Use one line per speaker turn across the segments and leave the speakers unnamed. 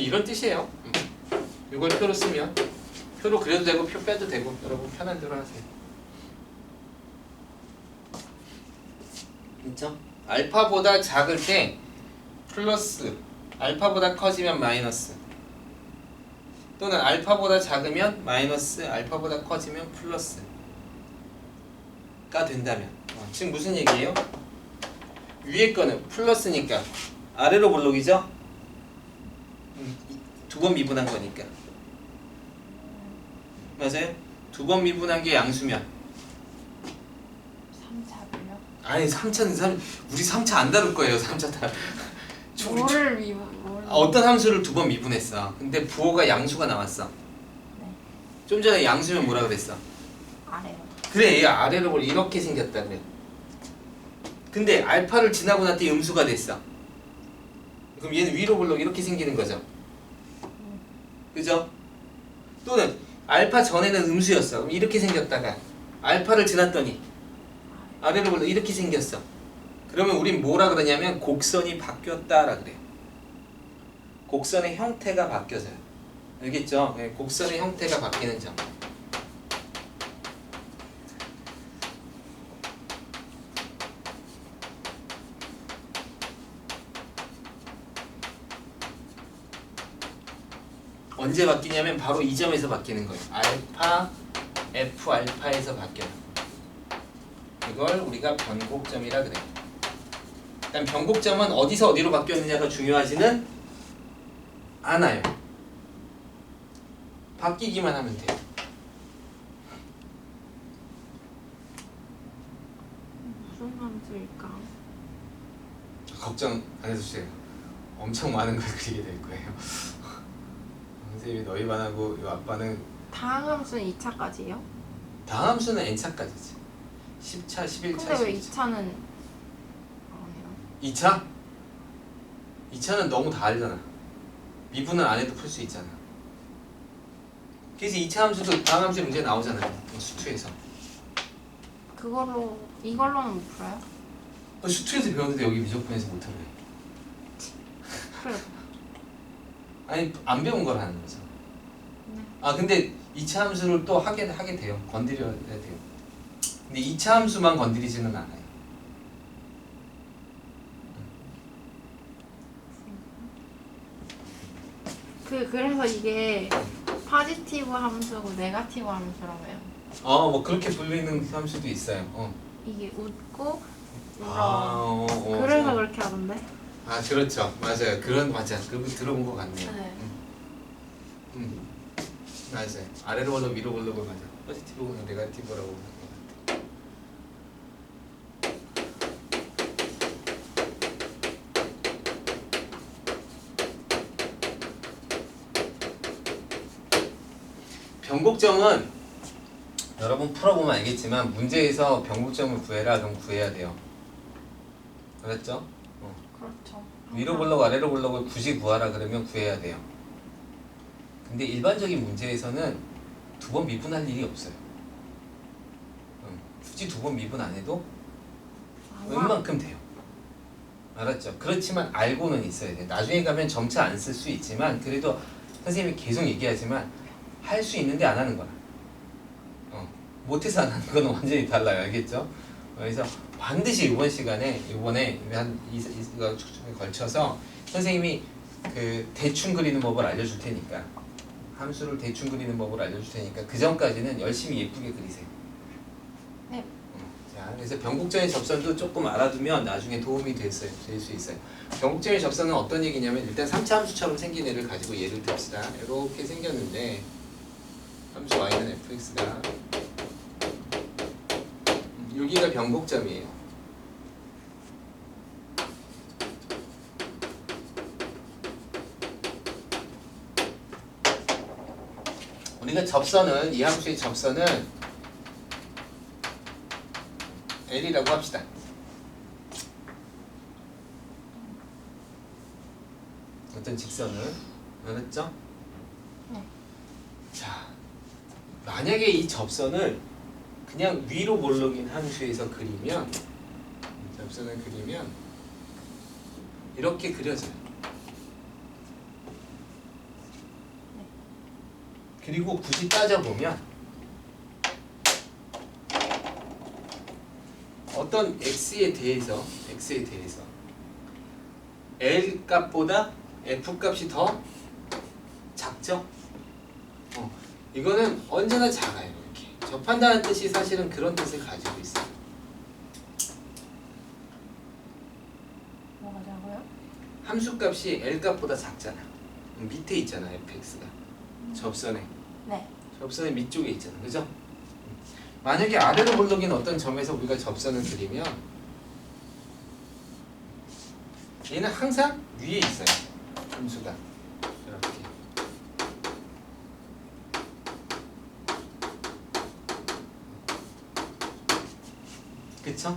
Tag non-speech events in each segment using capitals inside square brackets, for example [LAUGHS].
이런 뜻이에요. 음. 이걸 표로 쓰면 표로 그려도 되고 표 빼도 되고 여러분 편한 대로 하세요. 그렇죠? 알파보다 작을 때 플러스 알파보다 커지면 마이너스 또는 알파보다 작으면 마이너스 알파보다 커지면 플러스가 된다면 어, 지금 무슨 얘기예요? 위에 거는 플러스니까 아래로 볼록이죠? 두 번 미분한 거니까 맞아요? 두 번 미분한 게 양수면
3차고요.
아니 3차는 3 우리 3차 안 다룰 거예요 3차 다 [LAUGHS] 우리
뭐를 미 뭘?
아, 어떤 함수를 두 번 미분했어. 근데 부호가 양수가 나왔어.
네.
좀 전에 양수면 뭐라 그랬어?
아래요.
그래, 얘 아래로 볼 이렇게 생겼다 그래. 근데 알파를 지나고 났더니 음수가 됐어. 그럼 얘는 위로 볼록 이렇게 생기는 거죠. 그죠? 또는 알파 전에는 음수였어. 그럼 이렇게 생겼다가 알파를 지났더니 아래로 볼록 이렇게 생겼어. 그러면 우린 뭐라 그러냐면 곡선이 바뀌었다라 그래요. 곡선의 형태가 바뀌어져요. 알겠죠? 네, 곡선의 형태가 바뀌는 점. 언제 바뀌냐면 바로 이 점에서 바뀌는 거예요. 알파, F 알파에서 바뀌어요. 이걸 우리가 변곡점이라 그래요. 일단 변곡점은 어디서 어디로 바뀌었느냐가 중요하지는 않아요. 바뀌기만 하면 돼요.
무슨 함수일까?
걱정 안 해도 돼요. 엄청 많은 걸 그리게 될 거예요. 선생님이 너희 반하고 이 아빠는
다항 함수는 2차까지요?
다음 수는 n차까지지. 10차, 11차,
근데 왜
12차.
2차는 아니에요?
2차? 2차는 너무 다 알잖아. 미분은 안 해도 풀 수 있잖아. 그래서 2차 함수도 다음 함수 문제 나오잖아요. 수투에서.
그걸로 이걸로는 못 풀어요?
어, 수투에서 배웠는데 여기 미적분에서 못하래.
그래.
아니 안 배운 걸 하는 거죠.
네.
아 근데 2차 함수를 또 하게 하게 돼요. 건드려야 돼요. 근데 2차 함수만 건드리지는 않아요.
그 그래서 이게 파지티브 함수고 네가티브 함수라고 해요.
어 뭐 그렇게 불리는 함수도 있어요. 어.
이게 웃고
아,
울어.
어, 어,
그래서
어.
그렇게 하던데.
아 그렇죠. 맞아요. 그런 맞아. 그거 들어본 것 같네요.
네.
음. 음. 맞아요. 아래로 올라 위로 올라고 맞아. 포지티브나 네가티브라고 하는 것 같아. 변곡점은 여러분 풀어보면 알겠지만 문제에서 변곡점을 구해라 그럼 구해야 돼요. 알았죠? 어.
그렇죠.
위로 볼록 아래로 볼록을 굳이 구하라 그러면 구해야 돼요. 근데 일반적인 문제에서는 두 번 미분할 일이 없어요. 응. 굳이 두 번 미분 안 해도 웬만큼 돼요. 알았죠? 그렇지만 알고는 있어야 돼. 나중에 가면 점차 안 쓸 수 있지만 그래도 선생님이 계속 얘기하지만 할 수 있는데 안 하는 거라. 어. 못해서 안 하는 거는 [LAUGHS] 완전히 달라요. 알겠죠? 그래서 반드시 이번 시간에 이번에 한 이, 이거 걸쳐서 선생님이 그 대충 그리는 법을 알려줄 테니까 함수를 대충 그리는 법을 알려줄 테니까 그 전까지는 열심히 예쁘게 그리세요.
네.
어, 자, 그래서 변곡점의 접선도 조금 알아두면 나중에 도움이 됐어요, 될 수 있어요. 변곡점의 접선은 어떤 얘기냐면 일단 3차 함수처럼 생긴 애를 가지고 예를 듭시다. 이렇게 생겼는데 함수 y는 fx가 음, 여기가 변곡점이에요. 우리가 접선은 이 함수의 접선은 L이라고 합시다. 어떤 직선을 알았죠?
네.
자, 만약에 이 접선을 그냥 위로 볼록인 함수에서 그리면 접선을 그리면 이렇게 그려져요. 그리고 굳이 따져보면 어떤 x에 대해서 x에 대해서 L 값보다 F 값이 더 작죠? 어, 이거는 언제나 작아요 접한다는 뜻이 사실은 그런 뜻을 가지고 있어요.
뭐가 자고요?
함수 값이 L 값보다 작잖아. 밑에 있잖아 fx가. 접선에.
네.
접선의 밑쪽에 있잖아. 그죠? 만약에 아래로 볼록인 어떤 점에서 우리가 접선을 그리면 얘는 항상 위에 있어요. 함수가 이렇게 그쵸?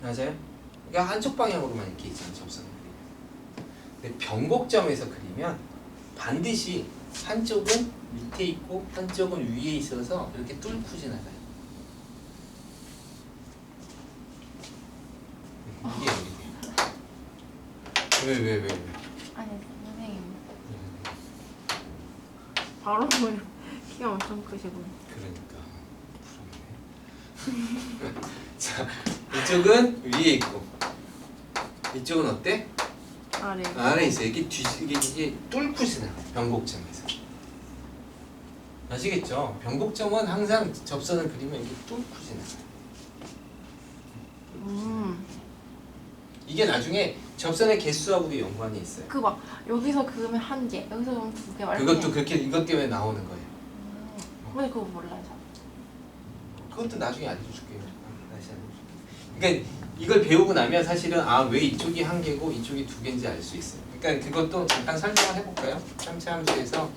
맞아요? 그러니까 한쪽 방향으로만 이렇게 있잖아 접선을 그리면 근데 변곡점에서 그리면 반드시 한쪽은 밑에 있고 한쪽은 위에 있어서 이렇게 뚫고 지나가요. 이게 왜왜 왜, 왜, 왜?
아니 선생님 바로 보여. [LAUGHS] 키가 엄청 크시고.
그러니까. [LAUGHS] 자 이쪽은 위에 있고 이쪽은 어때?
아래.
안에 있어요. 이게 뒤 이게, 이게 뚫고 지나가 변곡점에서. 아시겠죠? 변곡점은 항상 접선을 그리면 이게 뚫고 지나가요.
음.
이게 나중에 접선의 개수하고도 연관이 있어요.
그 막 여기서 그으면 한 개, 여기서 그으면 두 개. 막 이렇게.
그것도 그렇게 이것 때문에 나오는 거예요.
음. 근데 그거 몰라요. 저.
그것도 나중에 알려줄게요. 다시 알려줄게요. 그러니까 이걸 배우고 나면 사실은 아 왜 이쪽이 한 개고 이쪽이 두 개인지 알 수 있어요. 그러니까 그것도 잠깐 설명을 해볼까요? 참치 함수에서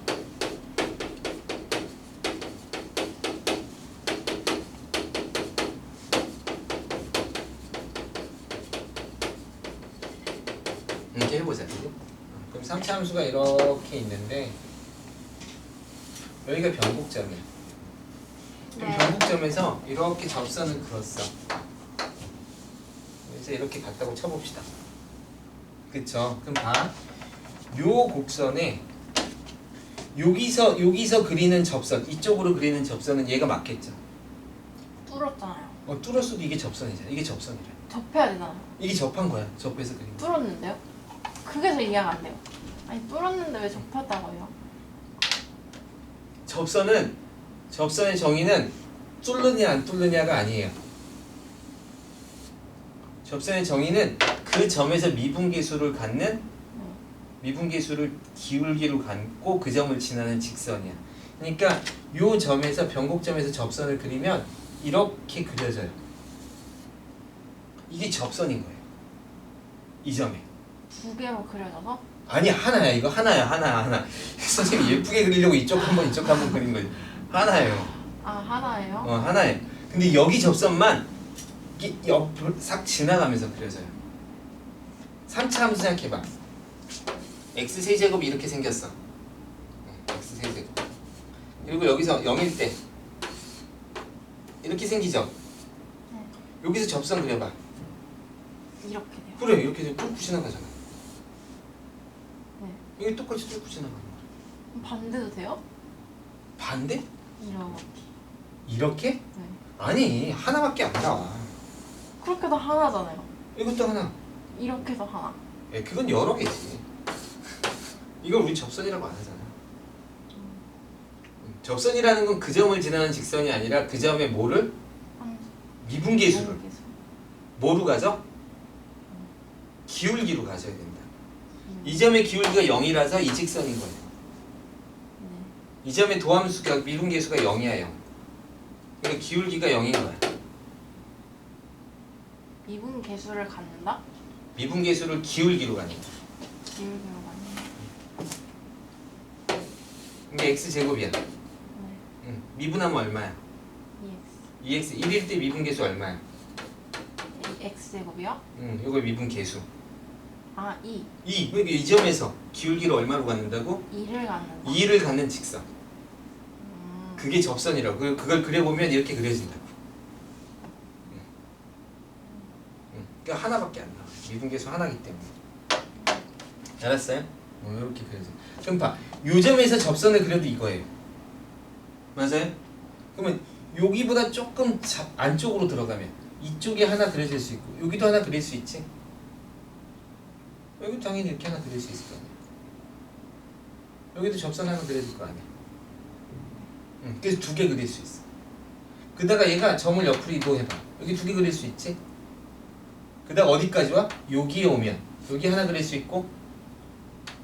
이렇게 해보자. 그럼 삼차 함수가 이렇게 있는데 여기가 변곡점이야. 그 변곡점에서 이렇게 접선을 그었어. 그래서 이렇게 갔다고 쳐봅시다. 그쵸? 그럼 봐. 요 곡선에 여기서 여기서 그리는 접선, 이쪽으로 그리는 접선은 얘가 맞겠죠?
뚫었잖아요.
어, 뚫었어도 이게 접선이잖아. 이게 접선이래.
접해야 되잖아요.
이게 접한 거야. 접해서 그린 거.
뚫었는데요? 그게 더 이해가 안 돼요. 아니 뚫었는데 왜 접혔다고요?
접선은 접선의 정의는 뚫느냐 안 뚫느냐가 아니에요. 접선의 정의는 그 점에서 미분계수를 갖는 미분계수를 기울기로 갖고 그 점을 지나는 직선이야. 그러니까 요 점에서 변곡점에서 접선을 그리면 이렇게 그려져요. 이게 접선인 거예요. 이 점에.
두 개로 그려져서
아니 하나야 이거 하나야 하나 하나. [LAUGHS] 선생님 예쁘게 그리려고 이쪽 한번 이쪽 한번 그린 거지. 하나예요.
아 하나예요?
어 하나에 근데 여기 접선만 옆으로 싹 지나가면서 그려져요 3차 함수 생각해봐 x 세제곱이 이렇게 생겼어 네, x 세제곱 그리고 여기서 0일 때 이렇게 생기죠
네.
여기서 접선 그려봐
이렇게 돼요.
그래 이렇게 돼서 뚫고 지나가잖아
네.
이게 똑같이 뚫고 지나가는 거야
반대도 돼요?
반대?
이렇게.
이렇게?
네.
아니 하나밖에 안 나와
그렇게도 하나잖아요.
이것도 하나
이렇게도 하나.
예, 그건 여러 개지. 이걸 우리 접선이라고 안 하잖아. 음, 접선이라는 건 그 점을 지나는 직선이 아니라 그 점의 뭐를
한
미분계수를
미분계수.
뭐로 가져? 기울기로 가져야 된다.
음.
이 점의 기울기가 0이라서 이 직선인 거예요.
네.
이 점의 도함수가 미분계수가 0이야 0. 그러니까 기울기가 0인 거야.
미분 계수를 갖는다?
미분 계수를 기울기로 가는 거야.
기울기로 갖는다.
이게 x 제곱이야.
네.
응. 미분하면 얼마야?
EX.
2x 1일 때 미분 계수 얼마야?
이 X 제곱이요?
응, 이거 미분 계수.
아 2.
이, 그러니까 이 점에서 기울기를 얼마로 갖는다고?
2를 갖는다.
2를 갖는 직선.
음.
그게 접선이라고. 그- 그걸 그려보면 이렇게 그려진다고. 그러니까 하나밖에 안 나와. 미분계수 하나기 때문에. 알았어요? 어, 이렇게 그려져. 그럼 봐. 요 점에서 접선을 그려도 이거예요. 맞아요? 그러면 여기보다 조금 자, 안쪽으로 들어가면 이쪽에 하나 그려질 수 있고 여기도 하나 그릴 수 있지. 여기 당연히 이렇게 하나 그릴 수 있을 거 아니야. 여기도 접선 하나 그려질 거 아니야. 응, 그래서 두 개 그릴 수 있어. 그다가 얘가 점을 옆으로 이동해봐. 여기 두 개 그릴 수 있지. 그다가 어디까지 와? 여기에 오면 여기 하나 그릴 수 있고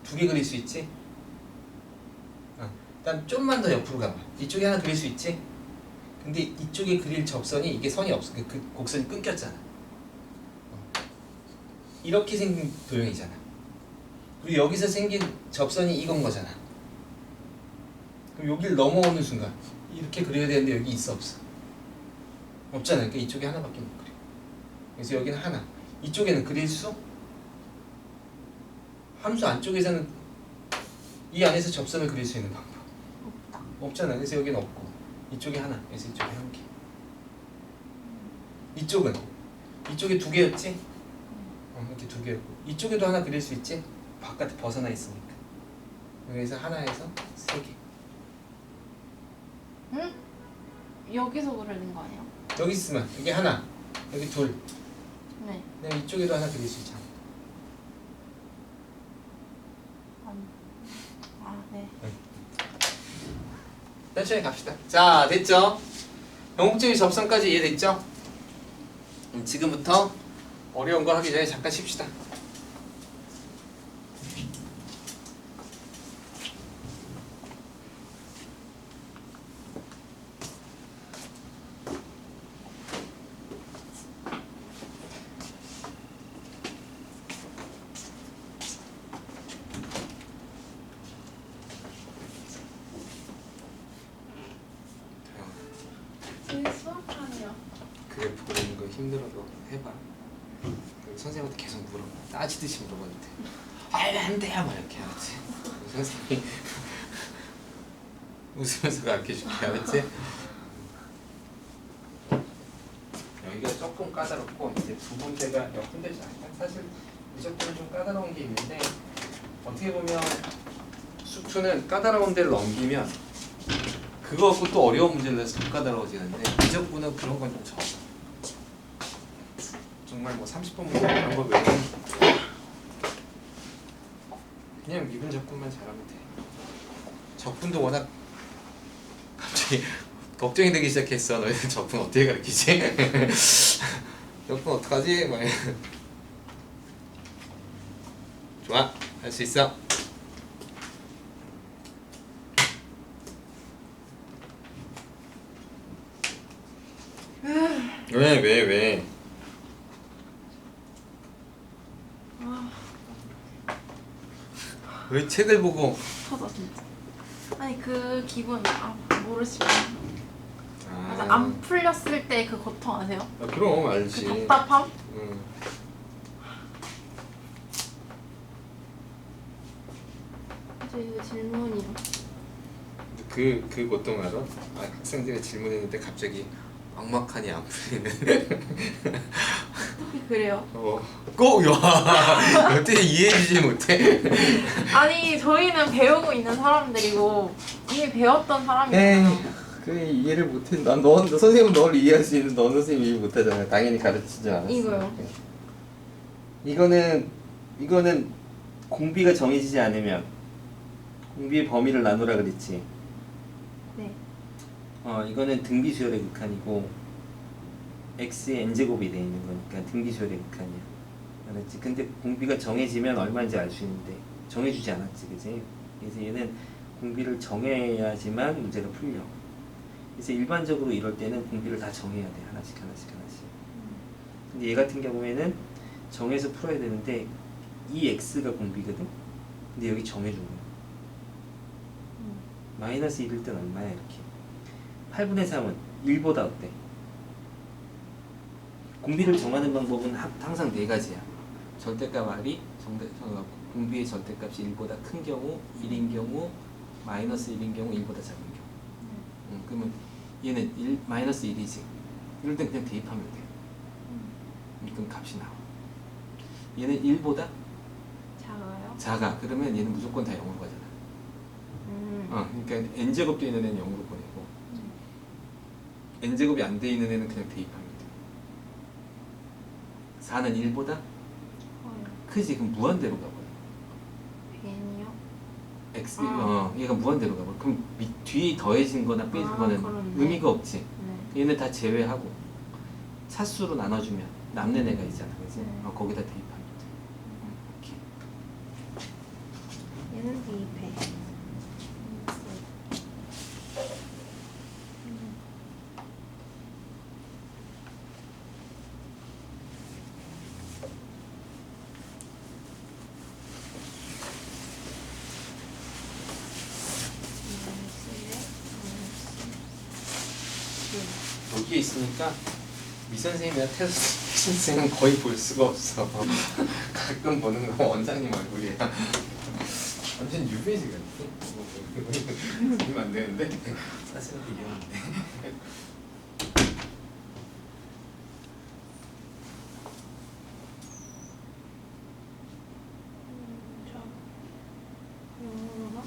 두 개 그릴 수 있지. 어, 일단 좀만 더 옆으로 가봐. 이쪽에 하나 그릴 수 있지. 근데 이쪽에 그릴 접선이 이게 선이 없어. 그, 그 곡선이 끊겼잖아. 어. 이렇게 생긴 도형이잖아. 그리고 여기서 생긴 접선이 이건 거잖아. 그럼 여기를 넘어오는 순간 이렇게 그려야 되는데 여기 있어 없어? 없잖아. 그러니까 이쪽에 하나밖에 못 그려. 그래서 여기는 하나. 이쪽에는 그릴 수? 함수 안쪽에서는 이 안에서 접선을 그릴 수 있는 방법
없다.
없잖아. 그래서 여기는 없고 이쪽에 하나. 그래서 이쪽에 한 개. 이쪽은 이쪽에 두 개였지? 어, 이렇게 두 개였고 이쪽에도 하나 그릴 수 있지? 바깥에 벗어나 있으니까. 여기서 하나에서 세 개.
응? 여기서 그리는 거 아니야?
여기 있으면 여기 하나, 여기 둘.
네.
그다음에 이쪽에도 하나 그릴 수 있잖아.
아, 네.
천천히 갑시다. 자, 됐죠? 영국적인 접선까지 이해됐죠? 음, 지금부터 어려운 거 하기 전에 잠깐 쉽시다.
이 수학하네요.
그래프 그리는 해봐. 선생님한테 계속 물어봐. 따지듯이 물어봐도 돼. 아안 돼요, 막 이렇게 하지. 선생님이 [LAUGHS] 웃으면서 가르쳐줄게, 알았지? 여기가 조금 까다롭고 이제 두 번째가 몇 군데지 않아요. 사실 무조건 좀 까다로운 게 있는데 어떻게 보면 수투는 까다로운 데를 넘기면 그거 갖고 또 어려운 문제를 내서 더 까다로워지는데 미적분은 그런 건 좀 적어. 정말 뭐 30번 문제 거 외우면 그냥 미분 적분만 잘하면 돼. 적분도 워낙 갑자기 [LAUGHS] 걱정이 되기 시작했어. 너희들 적분 어떻게 가르치지? [LAUGHS] 적분 어떡하지? 막 좋아, 할 수 있어. 왜, 왜, 왜?
아,
왜 책을 보고?
터져 진짜. 아니 그 기분 아 모르시면
아,
맞아 안 풀렸을 때 그 고통 아세요?
아, 그럼
그
알지.
답답함?
응.
이제 질문이요.
그, 그 고통 알아? 아, 학생들이 질문했는데 갑자기 막막하니 안 풀리는. [LAUGHS]
그래요?
어, 꼭, 와, [LAUGHS] 어떻게 이해해주지 못해?
아니 저희는 배우고 있는 사람들이고 이미 배웠던 사람이잖아요.
그래 이해를 못해. 난 너, 너 선생님은 너를 이해할 수 있는데 너 선생님 이해 못하잖아. 당연히 가르치지 않았어.
이거요.
이거는 이거는 공비가 정해지지 않으면 공비의 범위를 나누라 그랬지.
네.
어 이거는 등비 수열의 극한이고 x의 n 제곱이 돼 있는 거니까 등비 수열의 극한이야. 알았지? 근데 공비가 정해지면 얼마인지 알 수 있는데 정해주지 않았지, 그지? 그래서 얘는 공비를 정해야지만 문제가 풀려. 그래서 일반적으로 이럴 때는 공비를 다 정해야 돼 하나씩 하나씩 하나씩. 근데 얘 같은 경우에는 정해서 풀어야 되는데 이 x가 공비거든. 근데 여기 정해준 거야.
음.
마이너스 1일 땐 얼마야 이렇게 8분의 3은 1보다 어때? 공비를 정하는 방법은 하- 항상 네 가지야 절대값 r이 정대, 어, 공비의 절대값이 1보다 큰 경우 1인 경우 마이너스 1인 경우 1보다 작은 경우 음, 그러면 얘는 1, 마이너스 1이지 이럴 땐 그냥 대입하면 돼 음, 그럼 값이 나와 얘는 1보다
작아요?
작아. 그러면 얘는 무조건 다 0으로 가잖아.
음.
어, 그러니까 n 제곱돼 있는 애는 0으로 보내고 n 제곱이 안 돼 있는 애는 그냥 대입하면 돼. 4는 1보다
헐.
크지. 그럼 무한대로 가버려.
N이요?
x
아.
어 얘가 무한대로 가버려. 그럼 밑, 뒤에 더해진 거나 빼진
아,
거는
그렇네.
의미가 없지.
네.
얘는 다 제외하고 차수로 나눠주면 남는 애가 있잖아, 그지?
네.
어, 거기다 대입하면 돼. 이렇게.
얘는 대입해.
선생님이나 태수 선생은 거의 볼 수가 없어. [LAUGHS] 가끔 보는 거 원장님 얼굴이야. 완전 유배지가 이러면 안 되는데 사실은 이겼는데.
음, 저, 음, 뭐?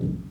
Amen.